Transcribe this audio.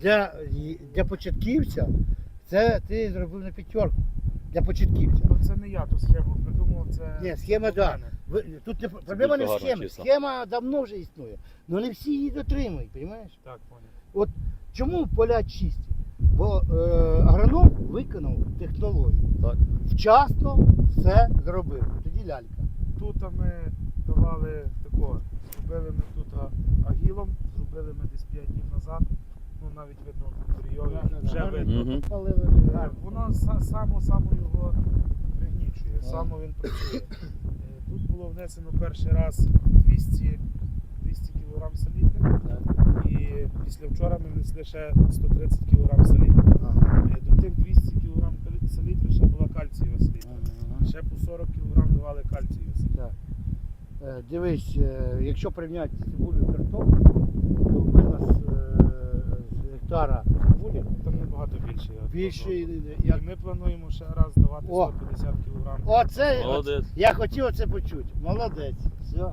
для, для початківця це ти зробив на п'ятерку. Для початківця. Ну це не я ту схему придумав, це. Ні, схема, це да. Ви- Тут не, проблема не в схемі. Схема давно вже існує. але не всі її дотримують, розумієш? Так, понял. Чому поля чисті? Бо е, агроном виконав технологію. Так. Вчасно все зробив. Тоді лялька. Тут ми давали такого. Зробили ми тут агілом, зробили ми десь 5 днів назад. Ну навіть видно да, вже видно. Мгм. Воно са- само само його пригнічує, само він працює. Е, Тут було внесено перший раз 200, 200 кг салітри. Так. І після вчора ми внесли ще 130 кг. Е, До тих 200 кг салітри ще була кальцієва салітра. Ага. Ще по 40 кг давали кальцієву салітру. Так. Е, Дивись, е, якщо порівняти цибулю і картоплю, гектара цибулі Там набагато більше. я більше. Як... І ми плануємо ще раз давати О! 150 кг. Оце, Молодець. я хотів це почути. Молодець. Все.